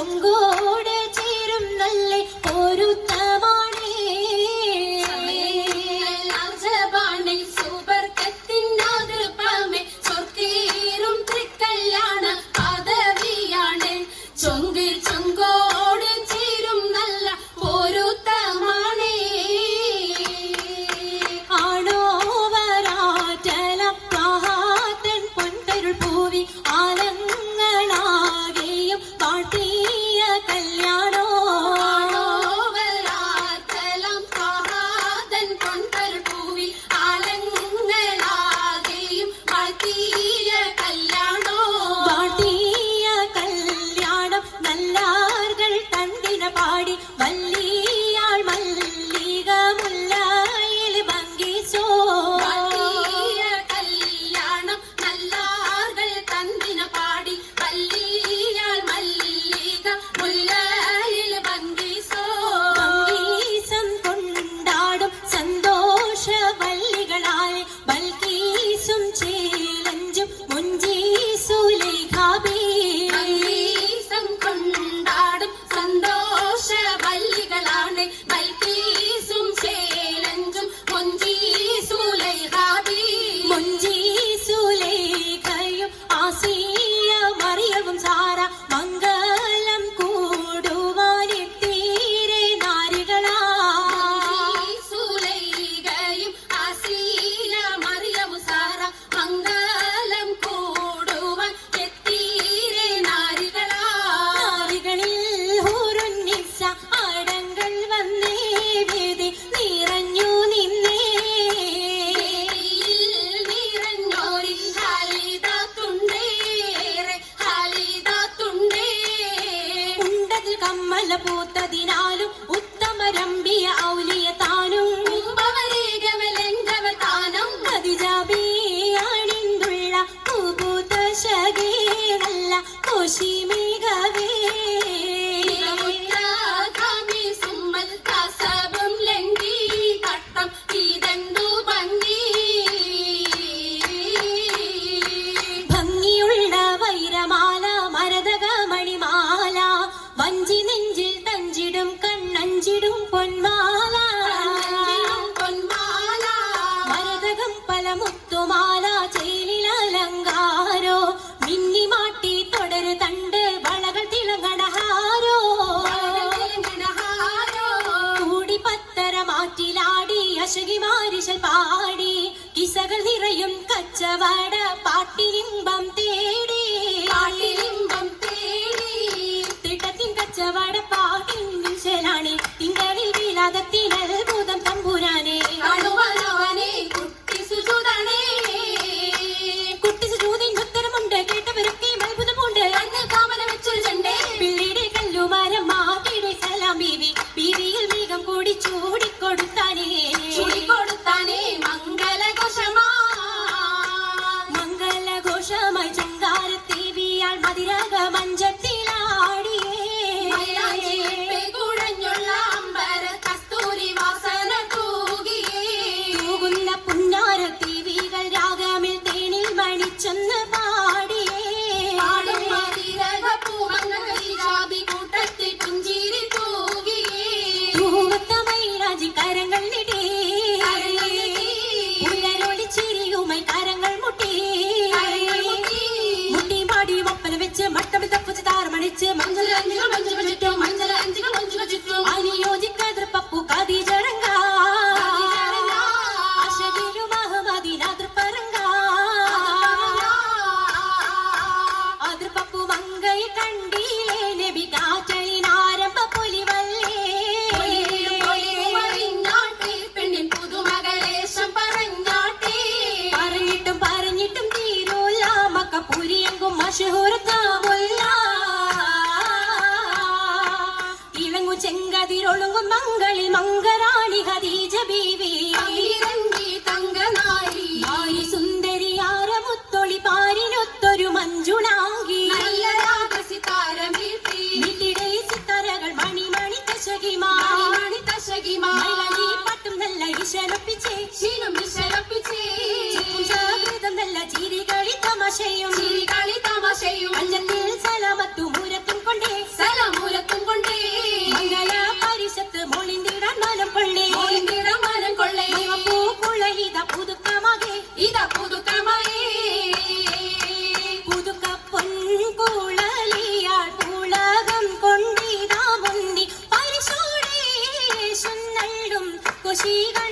唱歌 Palque. കശകിമാരിശൽ പാടി കിസകൾ നിറയും കച്ചവട പാട്ടി. വെച്ച് മഞ്ചലിൽ അഞ്ചിലും ചെങ്ങു മംഗളി മംഗരാണി ഹരീജ ബീവി. തങ്കനായി. ആയി സുന്ദരിയാര മുത്തൊളി പാരിനൊത്തൊരു മഞ്ജുണാങ്കി നല്ല രാഗസി താരമീർത്തി നിതിടേ സിത്തരകൾ മണിമണി തശകിമാ മണി തശകിമാ പട്ടും നല്ല ഇശലൊപ്പിച്ചേ ശീലം ഇശലൊപ്പിച്ചേ നല്ല ചിരികളി തമാശയും. 腰が